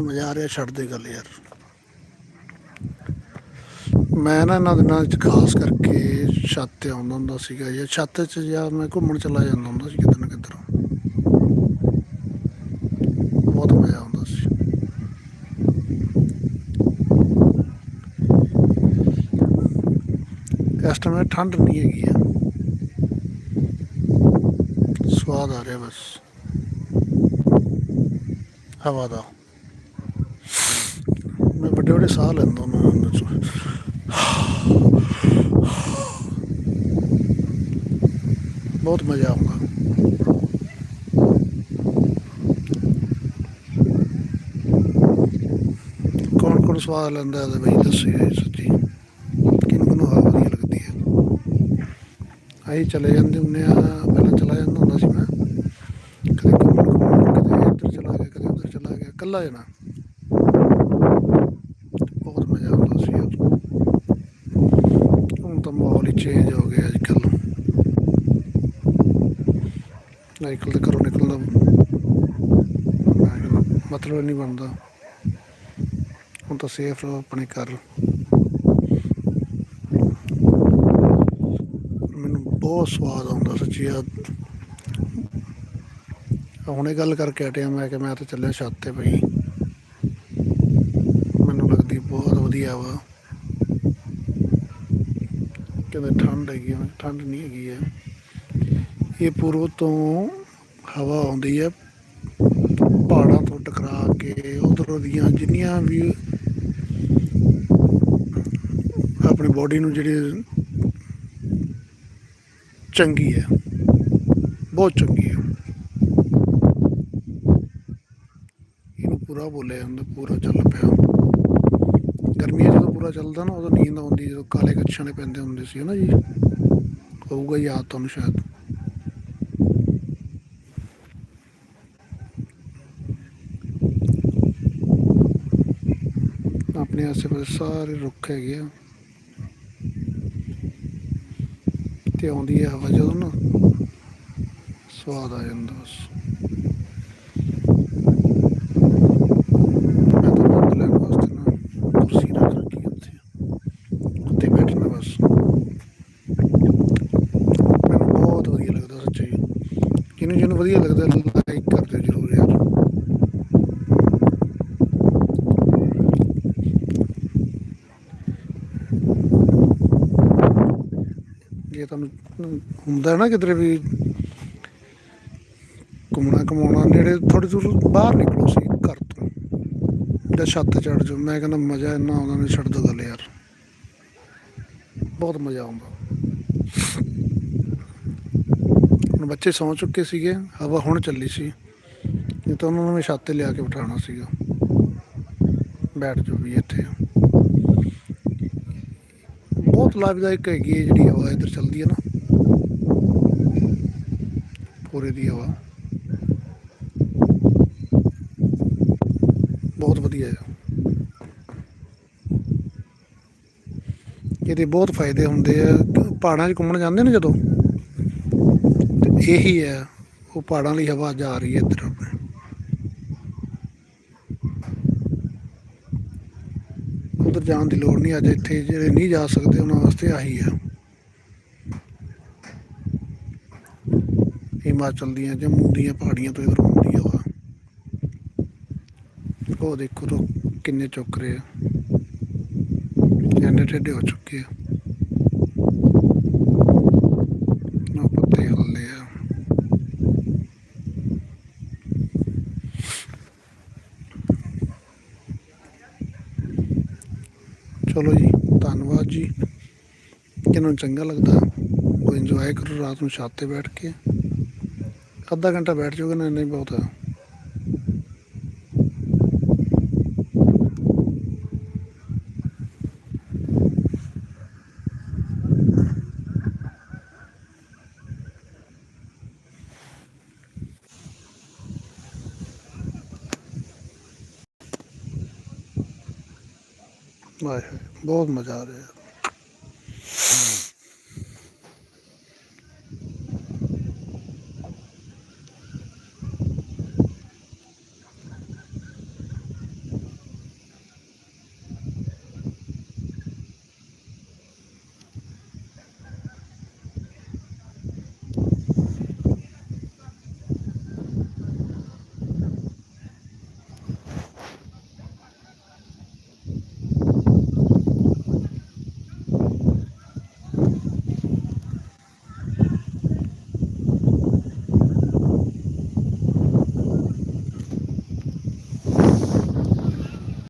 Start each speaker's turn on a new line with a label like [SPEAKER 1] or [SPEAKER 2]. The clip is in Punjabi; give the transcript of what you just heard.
[SPEAKER 1] ਮਜ਼ਾ ਆ ਰਿਹਾ, ਛੱਡ ਦੇ ਗੱਲ ਯਾਰ। ਮੈਂ ਨਾ ਇਹਨਾਂ ਦਿਨਾਂ 'ਚ ਖਾਸ ਕਰਕੇ ਛੱਤ ਤੇ ਆਉਂਦਾ ਹੁੰਦਾ ਸੀਗਾ ਜਾਂ ਛੱਤ 'ਚ ਜਾਂ ਮੈਂ ਘੁੰਮਣ ਚਲਾ ਜਾਂਦਾ ਹੁੰਦਾ ਸੀ ਕਿਤੇ ਨਾ ਕਿਤੇ। ਬਹੁਤ ਮਜ਼ਾ ਆਉਂਦਾ ਸੀ। ਇਸ ਟਾਈਮ ਠੰਡ ਨਹੀਂ ਹੈਗੀ ਆ। ਸਵਾਦ ਆ ਰਿਹਾ ਬਸ। ਹਵਾ ਦਾ। ਮੈਂ ਵੱਡੇ ਵੱਡੇ ਸਾਹ ਲੈਂਦਾ ਉਹਨਾਂ ਬਹੁਤ ਮਜ਼ਾ ਆਉਂਦਾ ਕੌਣ ਕੌਣ ਸਵਾਦ ਲੈਂਦਾ ਹੈ ਬਈ, ਦੱਸਿਓ ਸੱਚੀ। ਕਿਹਨੂੰ ਕਿਹਨੂੰ ਹਵਾ ਵਧੀਆ ਲੱਗਦੀ ਹੈ। ਆਈ ਚਲੇ ਜਾਂਦੇ ਹੁੰਦੇ ਆ, ਪਹਿਲਾਂ ਚਲਾ ਜਾਂਦਾ ਹੁੰਦਾ ਸੀ ਮੈਂ। ਕਦੇ ਘੁੰਮਣ ਘੁੰਮਣ, ਕਦੇ ਇੱਧਰ ਚਲਾ ਗਿਆ, ਕਦੇ ਉੱਧਰ ਚਲਾ ਗਿਆ, ਇਕੱਲਾ ਜਣਾ ਬਹੁਤ ਮਜ਼ਾ ਆਉਂਦਾ ਸੀ ਯਾਰ ਹੁਣ ਚੇਂਜ ਹੋ ਗਿਆ ਅੱਜ ਕੱਲ੍ਹ ਨਾਈਕਲ ਦੇ ਘਰੋਂ ਨਿਕਲਦਾ ਮਤਲਬ ਨਹੀਂ ਬਣਦਾ। ਹੁਣ ਤਾਂ ਸੇਫ ਰਹੋ ਆਪਣੇ ਘਰ। ਮੈਨੂੰ ਬਹੁਤ ਸਵਾਦ ਆਉਂਦਾ ਸੱਚੀ ਆ ਹੁਣੇ ਗੱਲ ਕਰਕੇ ਹਟਿਆ ਮੈਂ ਕਿ ਮੈਂ ਤਾਂ ਚੱਲਿਆ ਛੱਤ ਤੇ ਪਈ ਮੈਨੂੰ ਲੱਗਦੀ ਬਹੁਤ ਵਧੀਆ ਵਾ। ਕਹਿੰਦੇ ਠੰਡ ਹੈਗੀ ਆ ਠੰਡ ਨਹੀਂ ਹੈਗੀ ਹੈ ਇਹ ਪੂਰਬ ਤੋਂ ਹਵਾ ਆਉਂਦੀ ਹੈ ਪਹਾੜਾਂ ਤੋਂ ਟਕਰਾ ਕੇ ਉਧਰੋਂ ਦੀਆਂ ਜਿੰਨੀਆਂ ਵੀ ਆਪਣੀ ਬੋਡੀ ਨੂੰ ਜਿਹੜੀ ਚੰਗੀ ਹੈ ਬਹੁਤ ਚੰਗੀ ਹੈ ਇਹਨੂੰ ਪੂਰਾ ਬੋਲਿਆ ਜਾਂਦਾ, ਪੂਰਾ ਚੱਲ ਪਿਆ। ਗਰਮੀਆਂ ਜਦੋਂ ਪੂਰਾ ਚੱਲਦਾ ਨਾ, ਉਦੋਂ ਨੀਂਦ ਆਉਂਦੀ, ਜਦੋਂ ਕਾਲੇ ਕੱਛਾਂ ਨੇ ਪੈਂਦੇ ਹੁੰਦੇ ਸੀ ਨਾ ਜੀ? ਹੋਊਗਾ ਯਾਦ ਤੁਹਾਨੂੰ ਸ਼ਾਇਦ। ਆਪਣੇ ਆਸੇ ਪਾਸੇ ਸਾਰੇ ਰੁੱਖ ਹੈਗੇ ਆ। ਤੇ ਆਉਂਦੀ ਹੈ ਹਵਾ ਜਦੋਂ ਨਾ, ਸਵਾਦ ਆ ਜਾਂਦਾ ਬਸ ਮੈਂ ਤਾਂ ਆਨੰਦ ਲੈਣ ਵਾਸਤੇ ਨਾ ਕੁਰਸੀ ਰੱਖ ਰੱਖੀ ਉੱਥੇ ਉੱਤੇ ਬੈਠਣਾ ਬਸ ਮੈਨੂੰ ਬਹੁਤ ਵਧੀਆ ਲੱਗਦਾ ਸੱਚੀ ਜਿਹਨੂੰ ਜਿਹਨੂੰ ਵਧੀਆ ਲੱਗਦਾ ਲਾਈਕ ਕਰ ਦਿਓ ਜਰੂਰ ਯਾਰ। ਜੇ ਤੁਹਾਨੂੰ ਹੁੰਦਾ ਨਾ ਕਿਧਰੇ ਵੀ ਘੁੰਮਣਾ ਕਮਾਉਣਾ ਨੇੜੇ ਥੋੜੀ ਦੂਰ ਬਾਹਰ ਨਿਕਲੋ ਸੀ, ਘਰ ਤੋਂ। ਜਾਂ ਛੱਤ ਚੜ ਜਾਓ। ਮੈਂ ਕਹਿੰਦਾ ਮਜ਼ਾ ਇੰਨਾ ਆਉਂਦਾ ਨਹੀਂ ਛੱਡ ਦੋ ਗੱਲ ਯਾਰ। ਬਹੁਤ ਮਜ਼ਾ ਆਉਂਦਾ। ਹੁਣ ਬੱਚੇ ਸੌਂ ਚੁੱਕੇ ਸੀਗੇ, ਹਵਾ ਹੁਣ ਚੱਲੀ ਸੀ। ਨਹੀਂ ਤਾਂ ਉਹਨਾਂ ਨੂੰ ਮੈਂ ਛੱਤ ਤੇ ਲਿਆ ਕੇ ਬਿਠਾਉਣਾ ਸੀਗਾ। ਬੈਠ ਜੋ ਵੀ ਇੱਥੇ। ਬਹੁਤ ਲਾਭਦਾਇਕ ਹੈਗੀ ਹੈ ਜਿਹੜੀ ਹਵਾ ਇੱਧਰ ਚੱਲਦੀ ਹੈ ਨਾ। ਪੂਰੇ ਦੀ ਹਵਾ। ਬਹੁਤ ਵਧੀਆ ਹੈ। ਇਹਦੇ ਬਹੁਤ ਫਾਇਦੇ ਹੁੰਦੇ ਆ। ਪਹਾੜਾਂ 'ਚ ਘੁੰਮਣ ਜਾਂਦੇ ਨੇ ਜਦੋਂ? ਇਹੀ ਹੈ, ਉਹ ਪਹਾੜਾਂ ਲਈ ਹਵਾ ਜਾ ਰਹੀ ਹੈ ਇੱਧਰ ਆਪਣੇ। ਉਧਰ ਜਾਣ ਦੀ ਲੋੜ ਨਹੀਂ, ਅੱਜ ਇੱਥੇ ਜਿਹੜੇ ਨਹੀਂ ਜਾ ਸਕਦੇ, ਉਹਨਾਂ ਵਾਸਤੇ ਆਹੀ ਹੈ। ਹਿਮਾਚਲ ਦੀਆਂ ਜੰਮੂ ਦੀਆਂ ਪਹਾੜੀਆਂ ਤੋਂ ਇਧਰ ਆਉਂਦੀ ਆ ਹਵਾ। ਉਹ ਦੇਖੋ ਰੋ ਕਿੰਨੇ ਚੁੱਕ ਰਹੇ ਆ। ਐਨੇ ਟੇਢੇ ਹੋ ਚੁੱਕੇ ਆ ਨਾ ਪੱਤੇ ਹੱਲੇ ਆ ਚਲੋ ਜੀ, ਧੰਨਵਾਦ ਜੀ। ਜਿਹਨਾਂ ਨੂੰ ਚੰਗਾ ਲੱਗਦਾ। ਉਹ ਇੰਜੋਏ ਕਰੋ, ਰਾਤ ਨੂੰ ਛੱਤ ਤੇ ਬੈਠ ਕੇ। ਅੱਧਾ ਘੰਟਾ ਬੈਠ ਜਾਓਗੇ ਨਾ, ਇੰਨਾ ਹੀ ਬਹੁਤ ਹੈ ਵਾਹ ਬਹੁਤ ਮਜ਼ਾ ਆ ਰਿਹਾ।